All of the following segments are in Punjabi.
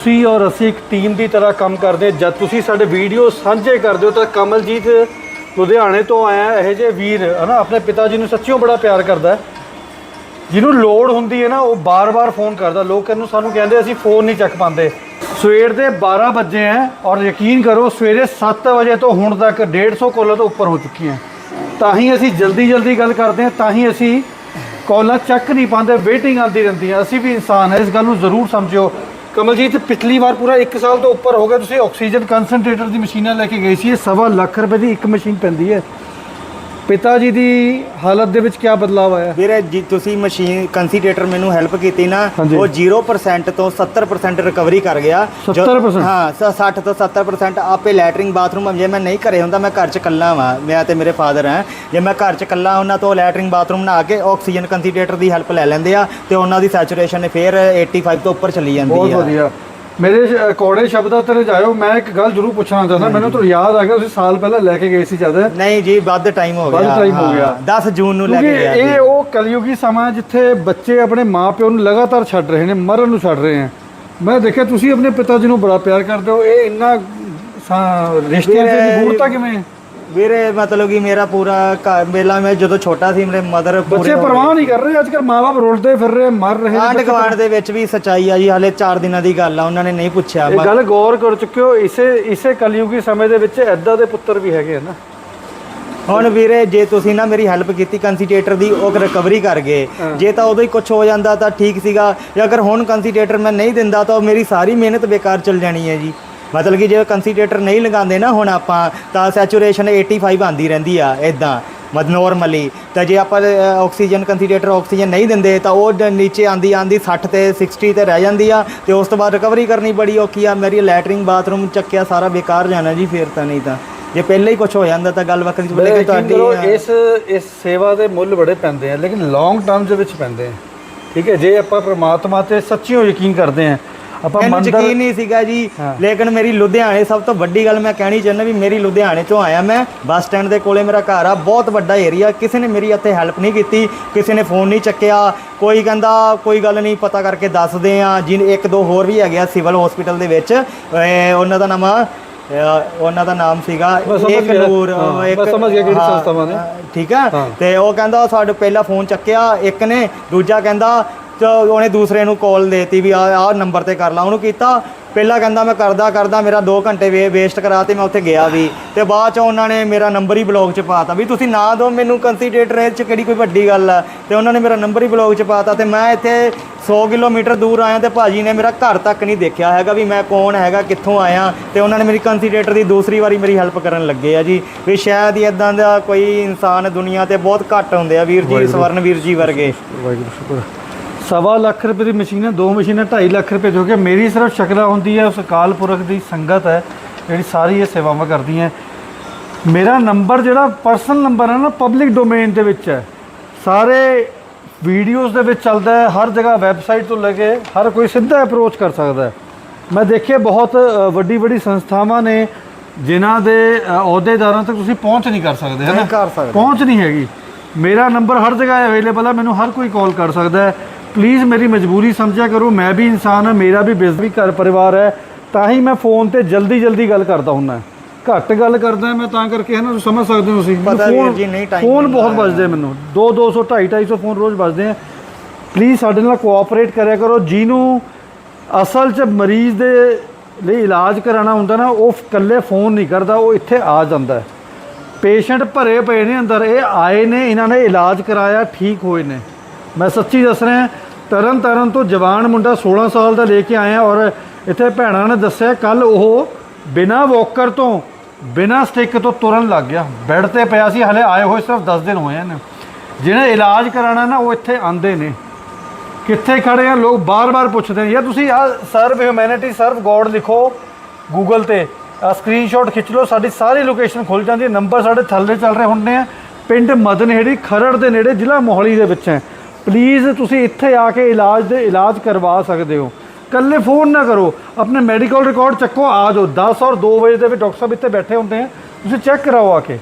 ਤੁਸੀਂ ਔਰ ਅਸੀਂ ਇੱਕ ਟੀਮ ਦੀ ਤਰ੍ਹਾਂ ਕੰਮ ਕਰਦੇ ਹਾਂ। ਜਦ ਤੁਸੀਂ ਸਾਡੇ ਵੀਡੀਓ ਸਾਂਝੇ ਕਰਦੇ ਹੋ ਤਾਂ ਕਮਲਜੀਤ ਲੁਧਿਆਣੇ ਤੋਂ ਆਇਆ ਇਹ ਜੇ ਵੀਰ, ਹਨਾ, ਆਪਣੇ ਪਿਤਾ ਜੀ ਨੂੰ ਸੱਚੀਓ ਬੜਾ ਪਿਆਰ ਕਰਦਾ ਹੈ। ਜਿਹਨੂੰ ਲੋੜ ਹੁੰਦੀ ਹੈ ਨਾ, ਉਹ ਬਾਰ-ਬਾਰ ਫੋਨ ਕਰਦਾ। ਲੋਕ ਇਹਨੂੰ ਸਾਨੂੰ ਕਹਿੰਦੇ, ਅਸੀਂ ਫੋਨ ਨਹੀਂ ਚੱਕ ਪਾਉਂਦੇ। ਸਵੇਰ ਦੇ 12 ਵਜੇ ਹੈ ਔਰ ਯਕੀਨ ਕਰੋ, ਸਵੇਰੇ 7 ਵਜੇ ਤੋਂ ਹੁਣ ਤੱਕ 150 ਕਾਲਾਂ ਤੋਂ ਉੱਪਰ ਹੋ ਚੁੱਕੀਆਂ ਤਾਂ ਹੀ ਅਸੀਂ ਜਲਦੀ ਜਲਦੀ ਗੱਲ ਕਰਦੇ ਹਾਂ, ਤਾਂ ਹੀ ਅਸੀਂ ਕਾਲਾਂ ਚੱਕ ਨਹੀਂ ਪਾਉਂਦੇ, ਵੇਟਿੰਗ ਆਉਂਦੀ ਰਹਿੰਦੀ ਹੈ। ਅਸੀਂ ਵੀ ਇਨਸਾਨ ਹੈ, ਇਸ ਗੱਲ ਨੂੰ ਜ਼ਰੂਰ ਸਮਝਿਓ। ਕਮਲਜੀਤ, ਪਿਛਲੀ ਵਾਰ ਪੂਰਾ 1 ਸਾਲ ਤੋਂ ਉੱਪਰ ਹੋ ਗਿਆ, ਤੁਸੀਂ ਆਕਸੀਜਨ ਕਨਸੈਂਟਰੇਟਰ ਦੀ ਮਸ਼ੀਨਾਂ ਲੈ ਕੇ ਗਏ ਸੀ, ਇਹ ਸਵਾ ਲੱਖ ਰੁਪਏ ਦੀ ਇੱਕ ਮਸ਼ੀਨ ਪੈਂਦੀ ਹੈ। ਪਿਤਾ ਜੀ ਦੀ ਹਾਲਤ ਦੇ ਵਿੱਚ ਕੀ ਬਦਲਾਅ ਆਇਆ? ਵੀਰੇ ਜੀ ਤੁਸੀਂ ਮਸ਼ੀਨ ਕੰਸੀਡਰੇਟਰ ਮੈਨੂੰ ਹੈਲਪ ਕੀਤੀ ਨਾ ਹਾਂਜੀ। ਉਹ 0% ਤੋਂ 70% ਰਿਕਵਰੀ ਕਰ ਗਿਆ। ਜੋ- 70% ਹਾਂ ਸ- 60 ਤੋਂ 70% ਆਪੇ ਲੈਟਰਿੰਗ ਬਾਥਰੂਮ ਜੇ ਮੈਂ ਨਹੀਂ ਘਰੇ ਹੁੰਦਾ ਮੈਂ ਘਰ ਚ ਇਕੱਲਾ ਵਾਂ। ਮੈਂ ਤੇ ਮੇਰੇ ਫਾਦਰ ਆ ਜੇ ਮੈਂ ਘਰ ਚ ਇਕੱਲਾ ਉਹਨਾਂ ਤੋਂ ਲੈਟਰਿੰਗ ਬਾਥਰੂਮ ਨਹਾ ਕੇ ਆਕਸੀਜਨ ਕੰਸੀਡਰੇਟਰ ਦੀ ਹੈਲਪ ਲੈ ਲੈਂਦੇ ਆ ਤੇ ਉਹਨਾਂ ਦੀ ਸੈਚੂਰੇਸ਼ਨ ਫੇਰ 85 ਤੋਂ ਉੱਪਰ ਚਲੀ ਜਾਂਦੀ ਬਹੁਤ ਆ। ਵਧੀਆ। ਮੇਰੇ ਕੌੜੇ ਸ਼ਬਦਾਂ ਤੇ ਜਾਇਓ ਮੈਂ ਇੱਕ ਗੱਲ ਜ਼ਰੂਰ ਪੁੱਛਣਾ ਚਾਹੁੰਦਾ ਮੈਨੂੰ ਤਾਂ ਯਾਦ ਆ ਗਿਆ ਤੁਸੀਂ ਸਾਲ ਪਹਿਲਾਂ ਲੈ ਕੇ ਗਏ ਸੀ ਜਦ। ਨਹੀਂ ਜੀ ਵੱਧ ਟਾਈਮ ਹੋ ਗਿਆ। ਵੱਧ time ਹੋ ਗਿਆ। 10 ਜੂਨ ਨੂੰ ਲੈ ਕੇ ਗਿਆ ਇਹ ਉਹ ਕਲਯੁਗੀ ਸਮਾਂ ਜਿੱਥੇ ਬੱਚੇ ਆਪਣੇ ਮਾਪਿਓ ਨੂੰ ਲਗਾਤਾਰ ਛੱਡ ਰਹੇ ਨੇ ਮਰਨ ਨੂੰ ਛੱਡ ਰਹੇ ਹੈ ਮੈਂ ਦੇਖਿਆ ਤੁਸੀਂ ਆਪਣੇ ਪਿਤਾ ਜੀ ਨੂੰ ਬੜਾ ਪਿਆਰ ਕਰਦੇ ਹੋ ਇਹ ਇੰਨਾ ਰਿਸ਼ਤਿਆਂ ਦੀ ਜ਼ਰੂਰਤਾਂ ਕਿਵੇਂ? ਹੈ? ਵੀਰੇ ਮਤਲਬ ਕਿ ਮੇਰਾ ਪੂਰਾ ਘਰ- ਮੇਲਾ ਮੈਂ ਜਦੋਂ ਛੋਟਾ ਸੀ ਮੇਰੇ ਮਦਰ ਬੱਚੇ ਪਰਵਾਹ ਨਹੀਂ ਕਰ ਰਹੇ ਅੱਜ ਕੱਲ੍ਹ ਮਾਪੇ ਰੁਲਦੇ ਫਿਰ ਰਹੇ ਮਰ ਰਹੇ ਨੇ ਆਂਢ। ਗੁਆਂਢ ਦੇ ਵਿੱਚ ਵੀ ਸਚਾਈ ਆ ਜੀ ਹਾਲੇ 4 ਦਿਨਾਂ ਦੀ ਗੱਲ ਆ ਉਹਨਾਂ ਨੇ ਨਹੀਂ ਪੁੱਛਿਆ ਇਹ ਗੱਲ ਗੌਰ ਕਰ ਚੁੱਕੇ ਹੋ ਇਸੇ ਇਸੇ ਕਲਯੁਗੀ ਸਮੇਂ ਦੇ ਵਿੱਚ ਐਦਾਂ ਦੇ ਪੁੱਤਰ ਵੀ ਹੈਗੇ ਆ ਨਾ। ਹੁਣ ਵੀਰੇ ਜੇ ਤੁਸੀਂ ਨਾ ਮੇਰੀ ਹੈਲਪ ਕੀਤੀ ਕੰਸੀਡਰੇਟਰ ਦੀ ਉਹ ਰਿਕਵਰੀ ਕਰ ਗਏ। ਜੇ ਤਾਂ ਉਦੋਂ ਹੀ ਕੁਝ ਹੋ ਜਾਂਦਾ ਤਾਂ ਠੀਕ ਸੀਗਾ ਜੇ ਅਗਰ ਹੁਣ ਕੰਸੀਡਰੇਟਰ ਮੈਂ ਨਹੀਂ ਦਿੰਦਾ ਤਾਂ ਮੇਰੀ ਸਾਰੀ ਮਿਹਨਤ ਬੇਕਾਰ ਚਲ ਜਾਣੀ ਹੈ ਜੀ। ਮਤਲਬ ਕਿ ਜੇ ਕੰਸੀਡਰੇਟਰ ਨਹੀਂ ਲਗਾਉਂਦੇ ਨਾ ਹੁਣ ਆਪਾਂ ਤਾਂ ਸੈਚੂਰੇਸ਼ਨ 85 ਆਂਦੀ ਰਹਿੰਦੀ ਆ ਇਦਾਂ ਮਤ ਨੋਰਮਲੀ ਤਾਂ ਜੇ ਆਪਾਂ ਆਕਸੀਜਨ ਕੰਸੀਡਰੇਟਰ ਆਕਸੀਜਨ ਨਹੀਂ ਦਿੰਦੇ ਤਾਂ ਉਹ ਨੀਚੇ ਆਂਦੀ ਆਂਦੀ 60 ਤੇ 60 ਤੇ ਰਹਿ ਜਾਂਦੀ ਆ ਤੇ ਉਸ ਤੋਂ ਬਾਅਦ ਰਿਕਵਰੀ ਕਰਨੀ ਬੜੀ ਔਖੀ ਆ। ਮੇਰੀ ਲੈਟਰਿੰਗ ਬਾਥਰੂਮ ਚੱਕਿਆ ਸਾਰਾ ਬੇਕਾਰ ਜਾਣਾ ਜੀ ਫੇਰ ਤਾਂ ਨਹੀਂ ਤਾਂ। ਜੇ ਪਹਿਲਾਂ ਹੀ ਕੁਝ ਹੋ ਜਾਂਦਾ ਤਾਂ ਗੱਲ ਵੱਖਰੀ ਲੇਕਿਨ ਯਕੀਨ ਤੁਹਾਡੀ ਇਸ ਇਸ ਸੇਵਾ ਦੇ ਮੁੱਲ ਬੜੇ ਪੈਂਦੇ ਆ ਲੇਕਿਨ ਲੌਂਗ ਟਰਮ ਦੇ ਵਿੱਚ ਪੈਂਦੇ ਆ। ਠੀਕ ਹੈ ਜੇ ਆਪਾਂ ਪ੍ਰਮਾਤਮਾ ਤੇ ਸੱਚੀਓ ਯਕੀਨ ਕਰਦੇ ਆ ਆਪਾਂ ਮੈਨੂੰ ਮੰਦਰ ਯਕੀਨ ਨਹੀਂ ਸੀਗਾ ਜੀ। ਲੇਕਿਨ ਮੇਰੀ ਲੁਧਿਆਣੇ ਸਭ ਤੋਂ ਵੱਡੀ ਗੱਲ ਮੈਂ ਕਹਿਣੀ ਚਾਹੁੰਦਾ ਵੀ ਮੇਰੀ ਲੁਧਿਆਣੇ ਤੋਂ ਆਇਆ ਮੈਂ ਬੱਸ ਸਟੈਂਡ ਦੇ ਕੋਲੇ ਮੇਰਾ ਘਰ ਆ ਬਹੁਤ ਵੱਡਾ ਏਰੀਆ ਕਿਸੇ ਨੇ ਮੇਰੀ ਇੱਥੇ ਹੈਲਪ ਨਹੀਂ ਕੀਤੀ ਕਿਸੇ ਨੇ ਫੋਨ ਨਹੀਂ ਚੱਕਿਆ ਕੋਈ ਕਹਿੰਦਾ ਕੋਈ ਗੱਲ ਨਹੀਂ ਪਤਾ ਕਰਕੇ ਦੱਸਦੇ ਆ ਜਿਨ ਇੱਕ ਦੋ ਹੋਰ ਵੀ ਹੈਗੇ ਆ ਸਿਵਲ ਹਸਪੀਟਲ ਦੇ ਵਿੱਚ ਇਹ ਉਹਨਾਂ ਦਾ ਨਾਮ ਆ ਅਹ ਉਹਨਾਂ ਦਾ ਨਾਮ ਸੀਗਾ ਸਮਝ ਗਿਆ। ਨੂਰ ਹਾਂ, ਸਮਝ ਗਿਆ ਕਿਹੜੀ ਹਾਂ, ਸੰਸਥਾਵਾਂ ਨੇ। ਠੀਕ ਆ ਹਾਂ। ਤੇ ਉਹ ਕਹਿੰਦਾ ਸਾਡੇ ਪਹਿਲਾ ਫੋਨ ਚੱਕਿਆ ਇੱਕ ਨੇ ਦੂਜਾ ਕਹਿੰਦਾ ਤੇ ਉਹਨੇ ਦੂਸਰੇ ਨੂੰ ਕਾਲ ਦੇਤੀ ਵੀ ਆ ਆਹ ਨੰਬਰ ਤੇ ਕਰ ਲਾ। ਉਹਨੂੰ ਕੀਤਾ। ਪਹਿਲਾਂ ਕਹਿੰਦਾ ਮੈਂ ਕਰਦਾ ਕਰਦਾ ਮੇਰਾ 2 ਘੰਟੇ ਵੇ ਵੇਸਟ ਕਰਾਤੇ ਮੈਂ ਉੱਥੇ ਗਿਆ ਵੀ। ਤੇ ਬਾਅਦ ਚ ਉਹਨਾਂ ਨੇ ਮੇਰਾ ਨੰਬਰ ਹੀ ਬਲੌਗ ਚ ਪਾਤਾ ਵੀ ਤੁਸੀਂ ਨਾ ਦਿਓ ਮੈਨੂੰ ਕੰਸੀਡਰੇਟਰ ਇਹ ਚ ਕਿਹੜੀ ਕੋਈ ਵੱਡੀ ਗੱਲ ਆ ਤੇ ਉਹਨਾਂ ਨੇ ਮੇਰਾ ਨੰਬਰ ਹੀ ਬਲੌਗ ਚ ਪਾਤਾ ਤੇ ਮੈਂ ਇੱਥੇ 100 ਕਿਲੋਮੀਟਰ ਦੂਰ ਆਇਆ ਤੇ ਭਾਜੀ ਨੇ ਮੇਰਾ ਘਰ ਤੱਕ ਨਹੀਂ ਦੇਖਿਆ ਹੈਗਾ ਵੀ ਮੈਂ ਕੌਣ ਹੈਗਾ ਕਿੱਥੋਂ ਆਇਆ। ਤੇ ਉਹਨਾਂ ਨੇ ਮੇਰੀ ਕੰਸੀਡਰੇਟਰ ਦੀ ਦੂਸਰੀ ਵਾਰੀ ਮੇਰੀ ਹੈਲਪ ਕਰਨ ਲੱਗੇ ਆ ਜੀ। ਵੀ ਸ਼ਾਇਦ ਹੀ ਇਦਾਂ ਦਾ ਕੋਈ ਇਨਸਾਨ ਦੁਨੀਆ ਤੇ ਬਹੁਤ ਘੱਟ ਹੁੰਦੇ ਆ ਵੀਰ ਜੀ ਸਵਰਨਵੀਰ ਜੀ ਵਰਗੇ। ਵਾਹਿਗੁਰੂ ਸ਼ੁਕਰ ਸਵਾ ਲੱਖ ਰੁਪਏ ਦੀ ਮਸ਼ੀਨ ਹੈ ਦੋ ਮਸ਼ੀਨਾਂ 2.5 ਲੱਖ ਰੁਪਏ ਜੋ ਕਿ ਮੇਰੀ ਸਿਰਫ ਸ਼ਕਲਾ ਹੁੰਦੀ ਹੈ ਉਸ ਅਕਾਲ ਪੁਰਖ ਦੀ ਸੰਗਤ ਹੈ ਜਿਹੜੀ ਸਾਰੀ ਇਹ ਸੇਵਾਵਾਂ ਕਰਦੀ ਹੈ। ਮੇਰਾ ਨੰਬਰ ਜਿਹੜਾ ਪਰਸਨਲ ਨੰਬਰ ਹੈ ਨਾ ਪਬਲਿਕ ਡੋਮੇਨ ਦੇ ਵਿੱਚ ਹੈ। ਸਾਰੇ ਵੀਡੀਓਜ਼ ਦੇ ਵਿੱਚ ਚੱਲਦਾ ਹੈ ਹਰ ਜਗ੍ਹਾ ਵੈਬਸਾਈਟ ਤੋਂ ਲੈ ਕੇ ਹਰ ਕੋਈ ਸਿੱਧਾ ਅਪਰੋਚ ਕਰ ਸਕਦਾ ਹੈ। ਮੈਂ ਦੇਖਿਆ ਬਹੁਤ ਵੱਡੀ ਵੱਡੀ ਸੰਸਥਾਵਾਂ ਨੇ ਜਿਨ੍ਹਾਂ ਦੇ ਅਹੁਦੇਦਾਰਾਂ ਤੱਕ ਤੁਸੀਂ ਪਹੁੰਚ ਨਹੀਂ ਕਰ ਸਕਦੇ ਹੈ ਨਾ। ਪਹੁੰਚ ਨਹੀਂ ਹੈਗੀ। ਮੇਰਾ ਨੰਬਰ ਹਰ ਜਗ੍ਹਾ ਅਵੇਲੇਬਲ ਹੈ ਮੈਨੂੰ ਹਰ ਕੋਈ ਕਾਲ ਕਰ ਸਕਦਾ ਹੈ। ਪਲੀਜ਼ ਮੇਰੀ ਮਜਬੂਰੀ ਸਮਝਿਆ ਕਰੋ ਮੈਂ ਵੀ ਇਨਸਾਨ ਹਾਂ ਮੇਰਾ ਵੀ ਬਿਜ਼ਨਸ ਵੀ ਘਰ ਪਰਿਵਾਰ ਹੈ ਤਾਂ ਹੀ ਮੈਂ ਫੋਨ ਤੇ ਜਲਦੀ ਜਲਦੀ ਗੱਲ ਕਰਦਾ ਹੁੰਦਾ ਘੱਟ ਗੱਲ ਕਰਦਾ ਮੈਂ ਤਾਂ ਕਰਕੇ ਹੈ ਨਾ ਸਮਝ ਸਕਦੇ ਹੋ ਤੁਸੀਂ। ਵੀਰ ਜੀ, ਨਹੀਂ time ਫੋਨ ਬਹੁਤ ਵੱਜਦੇ ਮੈਨੂੰ। 2 200 250 250 ਫੋਨ ਰੋਜ਼ ਵੱਜਦੇ ਆ। ਪਲੀਜ਼ ਸਾਡੇ ਨਾਲ ਕੋਆਪਰੇਟ ਕਰਿਆ ਕਰੋ। ਜਿਹਨੂੰ ਅਸਲ 'ਚ ਮਰੀਜ਼ ਦੇ ਲਈ ਇਲਾਜ ਕਰਾਉਣਾ ਹੁੰਦਾ ਨਾ ਉਹ ਇਕੱਲੇ ਫੋਨ ਨਹੀਂ ਕਰਦਾ ਉਹ ਇੱਥੇ ਆ ਜਾਂਦਾ ਹੈ। ਪੇਸ਼ੈਂਟ ਭਰੇ ਪਏ ਨੇ ਅੰਦਰ ਇਹ ਆਏ ਨੇ ਇਹਨਾਂ ਨੇ ਇਲਾਜ ਕਰਾਇਆ ਠੀਕ ਹੋਏ ਨੇ। ਮੈਂ ਸੱਚੀ ਦੱਸ ਰਿਹਾ, ਤਰਨ ਤਰਨ ਤੋਂ ਜਵਾਨ ਮੁੰਡਾ 16 ਸਾਲ ਦਾ ਲੈ ਕੇ ਆਇਆ ਔਰ ਇੱਥੇ ਭੈਣਾਂ ਨੇ ਦੱਸਿਆ ਕੱਲ ਉਹ ਬਿਨਾ ਵੋਕਰ ਤੋਂ, ਬਿਨਾ ਸਟਿਕ ਤੋਂ ਤੁਰਨ ਲੱਗ ਗਿਆ। ਬੈੱਡ ਤੇ ਪਿਆ ਸੀ, ਹਲੇ ਆਏ ਹੋਏ ਸਿਰਫ 10 ਦਿਨ ਹੋਏ ਨੇ ਜਿਹਨੇ ਇਲਾਜ ਕਰਾਣਾ ਨਾ, ਉਹ ਇੱਥੇ ਆਂਦੇ ਨੇ। ਕਿੱਥੇ ਖੜੇ ਆ, ਲੋਕ ਬਾਰ-ਬਾਰ ਪੁੱਛਦੇ ਨੇ। ਯਾਰ ਤੁਸੀਂ ਆ ਸਰਵ ਹਿਊਮੈਨਿਟੀ ਸਰਵ ਗੋਡ ਲਿਖੋ ਗੂਗਲ ਤੇ। ਆ ਸਕਰੀਨਸ਼ਾਟ ਖਿੱਚ ਲਓ, ਸਾਡੀ ਸਾਰੀ ਲੋਕੇਸ਼ਨ ਖੁੱਲ ਜਾਂਦੀ ਹੈ। ਨੰਬਰ ਸਾਡੇ ਥੱਲੇ ਚੱਲ ਰਹੇ ਹੁੰਦੇ ਆ। ਪਿੰਡ ਮਦਨਹੇੜੀ, ਖਰੜ ਦੇ ਨੇੜੇ, ਜ਼ਿਲ੍ਹਾ ਮੋਹਾਲੀ ਦੇ ਵਿੱਚ ਹੈ। ਪਲੀਜ਼ ਤੁਸੀਂ ਇੱਥੇ ਆ ਕੇ ਇਲਾਜ ਦੇ ਇਲਾਜ ਕਰਵਾ ਸਕਦੇ ਹੋ। ਕੱਲੇ ਫੋਨ ਨਾ ਕਰੋ। ਆਪਣੇ ਮੈਡੀਕਲ ਰਿਕਾਰਡ ਚੱਕੋ, ਆ ਜਾਓ। 10 ਔਰ 2 ਵਜੇ ਦੇ ਵੀ ਡਾਕਟਰ ਸਾਹਿਬ ਇੱਥੇ ਬੈਠੇ ਹੁੰਦੇ ਆ। ਤੁਸੀਂ ਚੈੱਕ ਕਰਾਓ ਆ ਕੇ।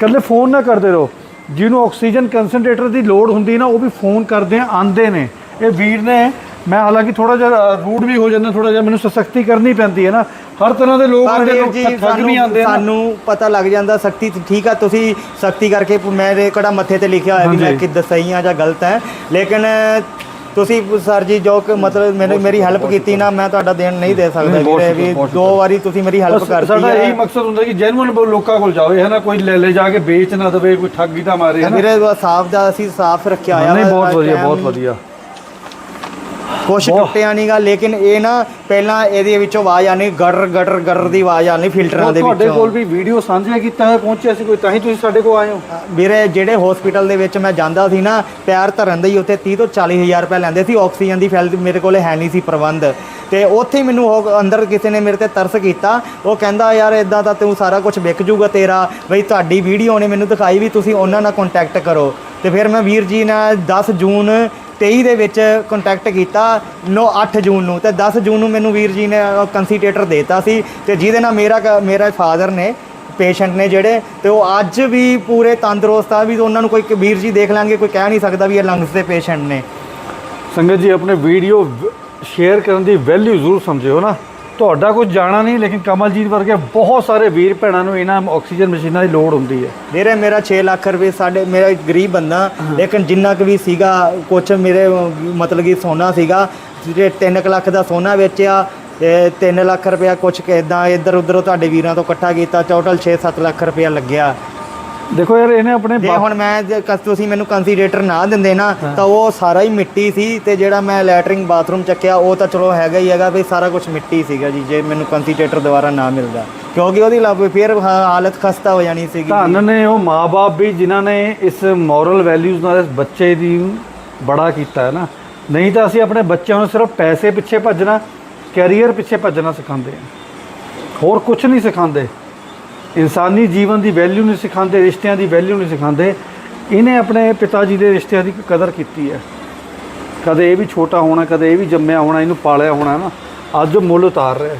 ਕੱਲੇ ਫੋਨ ਨਾ ਕਰਦੇ ਰਹੋ। ਜਿਹਨੂੰ ਆਕਸੀਜਨ ਕਨਸੈਂਟਰੇਟਰ ਦੀ ਲੋੜ ਹੁੰਦੀ ਨਾ, ਉਹ ਵੀ ਫੋਨ ਕਰਦੇ ਆ ਆਂਦੇ ਨੇ। ਇਹ ਵੀਰ ਨੇ, ਮੈਂ ਹਾਲਾਂਕਿ ਥੋੜਾ ਜਿਹਾ ਰੂਡ ਵੀ ਹੋ ਜਾਂਦਾ ਥੋੜਾ ਜਿਹਾ ਮੈਨੂੰ ਸਖਤੀ ਕਰਨੀ ਪੈਂਦੀ ਹੈ ਨਾ। ਹਰ ਤਰ੍ਹਾਂ ਦੇ ਲੋਕ ਵੀਰ ਲੋਕ ਜੀ ਠੱਗ ਵੀ ਸਾਨੂੰ ਆਉਂਦੇ ਨੇ। ਸਾਨੂੰ ਪਤਾ ਲੱਗ ਜਾਂਦਾ ਸਖਤੀ ਠੀਕ ਆ ਤੁਸੀਂ ਸਖਤੀ ਕਰਕੇ ਮੇਰੇ ਕਿਹੜਾ ਮੱਥੇ ਤੇ ਲਿਖਿਆ ਹੋਇਆ ਵੀ ਮੈਂ ਹਾਂਜੀ। ਕਿੱਦਾਂ ਸਹੀ ਆ ਜਾਂ ਗਲਤ ਹੈ। ਲੇਕਿਨ ਤੁਸੀਂ ਸਰ ਜੀ ਜੋ ਕਿ ਮਤਲਬ ਮੈਨੂੰ ਮੇਰੀ ਹੈਲਪ ਕੀਤੀ ਨਾ ਮੈਂ ਤੁਹਾਡਾ ਦੇਣ ਨਹੀਂ ਦੇ ਸਕਦਾ ਨਹੀਂ, ਬਹੁਤ ਵੀਰੇ ਸ਼ੁਕਰ, ਵੀ ਬਹੁਤ ਦੋ ਵਾਰੀ ਤੁਸੀਂ ਮੇਰੀ ਹੈਲਪ ਬਸ ਕਰਤੀ ਸਾਡਾ ਇਹੀ ਹੈ ਮਕਸਦ ਹੁੰਦਾ ਕਿ ਜੈਨੂਅਨ ਲੋਕਾਂ ਕੋਲ ਜਾਵੇ ਹੈ ਨਾ ਕੋਈ ਲੈ ਲੈ ਜਾ ਕੇ ਵੇਚ ਨਾ ਦੇਵੇ ਕੋਈ ਠੱਗੀ ਨਾ ਮਾਰੇ ਹੈ ਨਾ। ਵੀਰੇ ਸਾਫ਼ ਦਾ ਅਸੀਂ ਸਾਫ਼ ਰੱਖਿਆ ਹੋਇਆ ਨਹੀਂ ਵਾ, ਬਹੁਤ ਵਧੀਆ ਬਹੁਤ ਵਧੀਆ। ਕੁਛ ਬਹੁਤ- ਟੁੱਟਿਆ ਨਹੀਂਗਾ ਲੇਕਿਨ ਇਹ ਨਾ ਪਹਿਲਾਂ ਇਹਦੇ ਵਿੱਚੋਂ ਆਵਾਜ਼ ਆਣੀ ਗੜਰ ਗੜਰ ਗੜਰ ਦੀ ਆਵਾਜ਼ ਆਣੀ ਫਿਲਟਰਾਂ ਦੇ ਤੁਹਾਡੇ ਵਿੱਚੋਂ। ਕੋਲ ਵੀ ਵੀਡੀਓ ਸਾਂਝਾ ਕੀਤਾ ਹੈ ਪਹੁੰਚਿਆ ਸੀ ਕੋਈ ਤਾਂ ਹੀ ਤੁਸੀਂ ਸਾਡੇ ਕੋਲ ਆਏ ਹੋ। ਵੀਰੇ ਜਿਹੜੇ ਹਸਪੀਟਲ ਦੇ ਵਿੱਚ ਮੈਂ ਜਾਂਦਾ ਸੀ ਨਾ ਪੈਰ ਧਰਨ ਦੇ ਹੀ ਉੱਥੇ 30 ਤੋਂ 40 ਹਜ਼ਾਰ ਰੁਪਏ ਲੈਂਦੇ ਸੀ ਆਕਸੀਜਨ ਦੀ ਫੈਲ ਮੇਰੇ ਕੋਲੇ ਹੈ ਨਹੀਂ ਸੀ ਪ੍ਰਬੰਧ। ਤੇ ਉੱਥੇ ਮੈਨੂੰ ਉਹ ਅੰਦਰ ਕਿਸੇ ਨੇ ਮੇਰੇ ਤੇ ਤਰਸ ਕੀਤਾ ਉਹ ਕਹਿੰਦਾ ਯਾਰ ਇਦਾਂ ਤਾਂ ਤੂੰ ਸਾਰਾ ਕੁਝ ਵਿਕ ਜੂਗਾ ਤੇਰਾ ਬਈ ਤੁਹਾਡੀ ਵੀਡੀਓ ਨੇ ਮੈਨੂੰ ਦਿਖਾਈ ਵੀ ਤੁਸੀਂ ਉਹਨਾਂ ਨਾਲ ਕੰਟੈਕਟ ਕਰੋ। ਤੇ ਫਿਰ ਮੈਂ ਵੀਰ ਜੀ ਨਾਲ 10 ਜੂਨ 23 ਦੇ ਵਿੱਚ ਕੰਟੈਕਟ ਕੀਤਾ 9 8 ਜੂਨ ਨੂੰ ਤੇ 10 ਜੂਨ ਨੂੰ ਮੈਨੂੰ ਵੀਰ ਜੀ ਨੇ ਕੰਸੀਟੇਟਰ ਦੇਤਾ ਸੀ ਤੇ ਜਿਹਦੇ ਨਾਲ ਮੇਰਾ ਕ- ਮੇਰਾ ਫਾਦਰ ਨੇ ਪੇਸ਼ੈਂਟ ਨੇ ਜਿਹੜੇ ਤੇ ਉਹ ਅੱਜ ਵੀ ਪੂਰੇ ਤੰਦਰੁਸਤ ਆ, ਵੀ ਉਹਨਾਂ ਨੂੰ ਕੋਈ ਵੀਰ ਜੀ ਦੇਖ ਲੈਣਗੇ, ਕੋਈ ਕਹਿ ਨਹੀਂ ਸਕਦਾ ਵੀ ਇਹ ਲੰਗਸ ਦੇ ਪੇਸ਼ੈਂਟ ਨੇ। ਸੰਗਤ ਜੀ, ਆਪਣੇ ਵੀਡੀਓ ਸ਼ੇਅਰ ਕਰਨ ਦੀ ਵੈਲਿਊ ਜ਼ਰੂਰ ਸਮਝਿਓ ਨਾ। ਤੁਹਾਡਾ ਕੁਝ ਜਾਣਾ ਨਹੀਂ ਲੇਕਿਨ ਕਮਲਜੀਤ ਵਰਗੇ ਬਹੁਤ ਸਾਰੇ ਵੀਰ ਭੈਣਾਂ ਨੂੰ ਇਹਨਾਂ ਆਕਸੀਜਨ ਮਸ਼ੀਨਾਂ ਦੀ ਲੋੜ ਹੁੰਦੀ ਹੈ। ਵੀਰੇ ਮੇਰਾ 6 ਲੱਖ ਰੁਪਏ ਸਾਡੇ ਮੇਰਾ ਇੱਕ ਗਰੀਬ ਬੰਦਾ ਲੇਕਿਨ ਜਿੰਨਾ ਕੁ ਵੀ ਸੀਗਾ ਕੁਛ ਮੇਰੇ ਮਤਲਬ ਕਿ ਸੋਨਾ ਸੀਗਾ ਜਿਹੜੇ 3 ਲੱਖ ਦਾ ਸੋਨਾ ਵੇਚਿਆ ਤੇ 3 ਲੱਖ ਰੁਪਇਆ ਕੁਛ ਇਦਾਂ ਇੱਧਰ ਉੱਧਰੋਂ ਤੁਹਾਡੇ ਵੀਰਾਂ ਤੋਂ ਇਕੱਠਾ ਕੀਤਾ ਟੋਟਲ 6-7 ਲੱਖ ਰੁਪਇਆ ਲੱਗਿਆ। ਦੇਖੋ ਯਾਰ ਇਹਨੇ ਆਪਣੇ ਜੇ ਹੁਣ ਮੈਂ ਜੇ ਕਸ- ਤੁਸੀਂ ਮੈਨੂੰ ਕੰਸੀਡਰੇਟਰ ਨਾ ਦਿੰਦੇ ਨਾ ਤਾਂ ਉਹ ਸਾਰਾ ਹੀ ਮਿੱਟੀ ਸੀ ਤੇ ਜਿਹੜਾ ਮੈਂ ਲੈਟਰਿੰਗ ਬਾਥਰੂਮ ਚੱਕਿਆ ਉਹ ਤਾਂ ਚਲੋ ਹੈਗਾ ਹੀ ਹੈਗਾ ਵੀ ਸਾਰਾ ਕੁਝ ਮਿੱਟੀ ਸੀਗਾ ਜੀ ਜੇ ਮੈਨੂੰ ਕੰਸੀਡਰੇਟਰ ਦੁਬਾਰਾ ਨਾ ਮਿਲਦਾ। ਕਿਉਂਕਿ ਉਹਦੀ ਲੱਭ ਫਿਰ ਹਾਲਤ ਖਸਤਾ ਹੋ ਜਾਣੀ ਸੀਗੀ ਧੰਨ ਨੇ ਉਹ ਮਾਪੇ ਵੀ ਜਿਨ੍ਹਾਂ ਨੇ ਇਸ ਮੋਰਲ ਵੈਲਿਊਜ਼ ਨਾਲ ਇਸ ਬੱਚੇ ਦੀ ਬੜਾ ਕੀਤਾ ਹੈ ਨਾ। ਨਹੀਂ ਤਾਂ ਅਸੀਂ ਆਪਣੇ ਬੱਚਿਆਂ ਨੂੰ ਸਿਰਫ ਪੈਸੇ ਪਿੱਛੇ ਭੱਜਣਾ ਕੈਰੀਅਰ ਪਿੱਛੇ ਭੱਜਣਾ ਸਿਖਾਉਂਦੇ ਹਾਂ ਹੋਰ ਕੁਝ ਨਹੀਂ ਸਿਖਾਉਂਦੇ। ਇਨਸਾਨੀ ਜੀਵਨ ਦੀ ਵੈਲਿਊ ਨਹੀਂ ਸਿਖਾਉਂਦੇ, ਰਿਸ਼ਤਿਆਂ ਦੀ ਵੈਲਿਊ ਨਹੀਂ ਸਿਖਾਉਂਦੇ। ਇਹਨੇ ਆਪਣੇ ਪਿਤਾ ਜੀ ਦੇ ਰਿਸ਼ਤਿਆਂ ਦੀ ਕਦਰ ਕੀਤੀ ਹੈ। ਕਦੇ ਇਹ ਵੀ ਛੋਟਾ ਹੋਣਾ, ਕਦੇ ਇਹ ਵੀ ਜੰਮਿਆ ਹੋਣਾ, ਇਹਨੂੰ ਪਾਲਿਆ ਹੋਣਾ ਨਾ, ਅੱਜ ਉਹ ਮੁੱਲ ਉਤਾਰ ਰਿਹਾ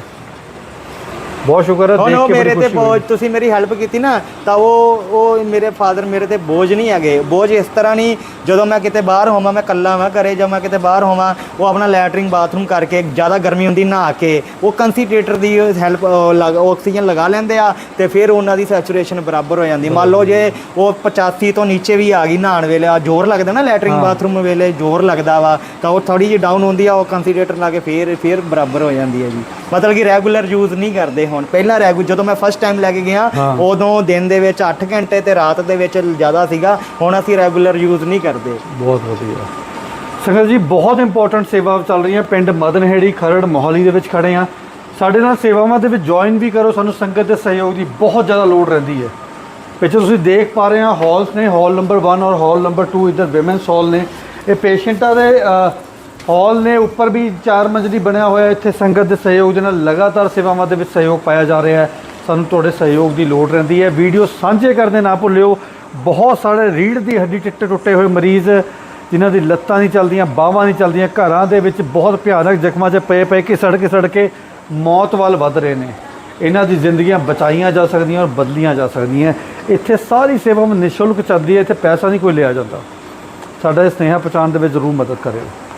ਬਹੁਤ ਸ਼ੁਕਰ ਹੈ ਹੁਣ ਦੇਖ ਉਹ ਕੇ ਬੜੀ ਮੇਰੇ ਤੇ ਖੁਸ਼ੀ ਹੋਈ। ਬੋਝ ਤੁਸੀਂ ਮੇਰੀ ਹੈਲਪ ਕੀਤੀ ਨਾ ਤਾਂ ਉਹ ਉਹ ਮੇਰੇ ਫਾਦਰ ਮੇਰੇ ਤੇ ਬੋਝ ਨਹੀਂ ਹੈਗੇ। ਬੋਝ ਇਸ ਤਰ੍ਹਾਂ ਨਹੀਂ ਜਦੋਂ ਮੈਂ ਕਿਤੇ ਬਾਹਰ ਹੋਵਾਂ ਮੈਂ ਕੱਲਾ ਮੈਂ ਘਰੇ ਜਾਂ ਮੈਂ ਕਿਤੇ ਬਾਹਰ ਹੋਵਾਂ ਉਹ ਆਪਣਾ ਲੈਟਰਿੰਗ ਬਾਥਰੂਮ ਕਰਕੇ ਜ਼ਿਆਦਾ ਗਰਮੀ ਹੁੰਦੀ ਨਹਾ ਕੇ ਉਹ ਕੰਸੀਟਰੇਟਰ ਦੀ ਹੈਲਪ ਆਕਸੀਜਨ ਲਗਾ ਲੈਂਦੇ ਆ ਤੇ ਫਿਰ ਉਹਨਾਂ ਦੀ ਸੈਚੂਰੇਸ਼ਨ ਬਰਾਬਰ ਹੋ ਜਾਂਦੀ। ਮੰਨ ਲਓ ਜੇ ਉਹ 85 ਤੋਂ ਨੀਚੇ ਵੀ ਆ ਗਈ ਨਹਾਉਣ ਵੇਲੇ ਆ ਜ਼ੋਰ ਲੱਗਦਾ ਨਾ ਲੈਟਰਿੰਗ ਬਾਥਰੂਮ ਵੇਲੇ ਜ਼ੋਰ ਲੱਗਦਾ ਵਾ ਤਾਂ ਉਹ ਥੋੜੀ ਜਿਹੀ ਡਾਊਨ ਹੁੰਦੀ ਆ ਉਹ ਕੰਸੀਡਰੇਟਰ ਲਾ ਕੇ ਫੇਰ ਫੇਰ ਬਰਾਬਰ ਹੋ ਜਾਂਦੀ ਹੈ ਜੀ। ਮਤਲਬ ਕਿ ਰੈਗੂਲਰ ਯੂਜ਼ ਨਹੀਂ ਕਰਦੇ ਹੁਣ ਪਹਿਲਾਂ ਰੈਗੂ ਜਦੋਂ ਮੈਂ ਫਸਟ ਟਾਈਮ ਲੈ ਕੇ ਗਿਆ ਹਾਂ। ਉਦੋਂ ਦਿਨ ਦੇ ਵਿੱਚ 8 ਘੰਟੇ ਤੇ ਰਾਤ ਦੇ ਵਿੱਚ ਜ਼ਿਆਦਾ ਸੀਗਾ ਹੁਣ ਅਸੀਂ ਰੈਗੂਲਰ ਯੂਜ਼ ਨਹੀਂ ਕਰਦੇ। ਬਹੁਤ ਵਧੀਆ। ਸੰਗਤ ਜੀ ਬਹੁਤ ਇੰਪੋਰਟੈਂਟ ਸੇਵਾ ਚੱਲ ਰਹੀਆਂ। ਪਿੰਡ ਮਦਨਹੇੜੀ ਖਰੜ ਮੋਹਾਲੀ ਦੇ ਵਿੱਚ ਖੜੇ ਆ ਸਾਡੇ ਨਾਲ ਸੇਵਾਵਾਂ ਦੇ ਵਿੱਚ ਜੁਆਇਨ ਵੀ ਕਰੋ। ਸਾਨੂੰ ਸੰਗਤ ਦੇ ਸਹਿਯੋਗ ਦੀ ਬਹੁਤ ਜ਼ਿਆਦਾ ਲੋੜ ਰਹਿੰਦੀ ਹੈ। ਪਿੱਛੇ ਤੁਸੀਂ ਦੇਖ ਪਾ ਰਹੇ ਆ ਹਾਲਸ ਨੇ ਹਾਲ ਨੰਬਰ 1 ਔਰ ਹਾਲ ਨੰਬਰ 2 ਇੱਧਰ ਵਿਮਨਸ ਹਾਲ ਨੇ। ਇਹ ਪੇਸ਼ੈਂਟਾਂ ਦੇ ਹਾਲ ਨੇ ਉੱਪਰ ਵੀ ਚਾਰ ਮੰਜ਼ਲੀ ਬਣਿਆ ਹੋਇਆ ਇੱਥੇ ਸੰਗਤ ਦੇ ਸਹਿਯੋਗ ਦੇ ਨਾਲ ਲਗਾਤਾਰ ਸੇਵਾਵਾਂ ਦੇ ਵਿੱਚ ਸਹਿਯੋਗ ਪਾਇਆ ਜਾ ਰਿਹਾ ਹੈ। ਸਾਨੂੰ ਤੁਹਾਡੇ ਸਹਿਯੋਗ ਦੀ ਲੋੜ ਰਹਿੰਦੀ ਹੈ। ਵੀਡੀਓ ਸਾਂਝੇ ਕਰਦੇ ਨਾ ਭੁੱਲਿਓ। ਬਹੁਤ ਸਾਰੇ ਰੀੜ੍ਹ ਦੀ ਹੱਡੀ ਟਿੱਟੇ ਟੁੱਟੇ ਹੋਏ ਮਰੀਜ਼, ਜਿਨ੍ਹਾਂ ਦੀ ਲੱਤਾਂ ਨਹੀਂ ਚੱਲਦੀਆਂ, ਬਾਹਾਂ ਨਹੀਂ ਚੱਲਦੀਆਂ, ਘਰਾਂ ਦੇ ਵਿੱਚ ਬਹੁਤ ਭਿਆਨਕ ਜ਼ਖਮਾਂ 'ਚ ਪਏ ਪਏ ਕਿ ਸੜ ਕੇ ਸੜ ਕੇ ਮੌਤ ਵੱਲ ਵੱਧ ਰਹੇ ਨੇ। ਇਹਨਾਂ ਦੀ ਜ਼ਿੰਦਗੀਆਂ ਬਚਾਈਆਂ ਜਾ ਸਕਦੀਆਂ ਔਰ ਬਦਲੀਆਂ ਜਾ ਸਕਦੀਆਂ ਇੱਥੇ ਸਾਰੀ ਸੇਵਾ ਨਿਸ਼ੁਲਕ ਚੱਲਦੀ ਹੈ। ਇੱਥੇ ਪੈਸਾ ਨਹੀਂ ਕੋਈ ਲਿਆ ਜਾਂਦਾ। ਸਾਡਾ ਇਹ ਸਨੇਹਾ ਪਹੁੰਚਾਉਣ ਦੇ ਵਿੱਚ ਜ਼ਰੂਰ ਮਦਦ ਕਰਿਓ।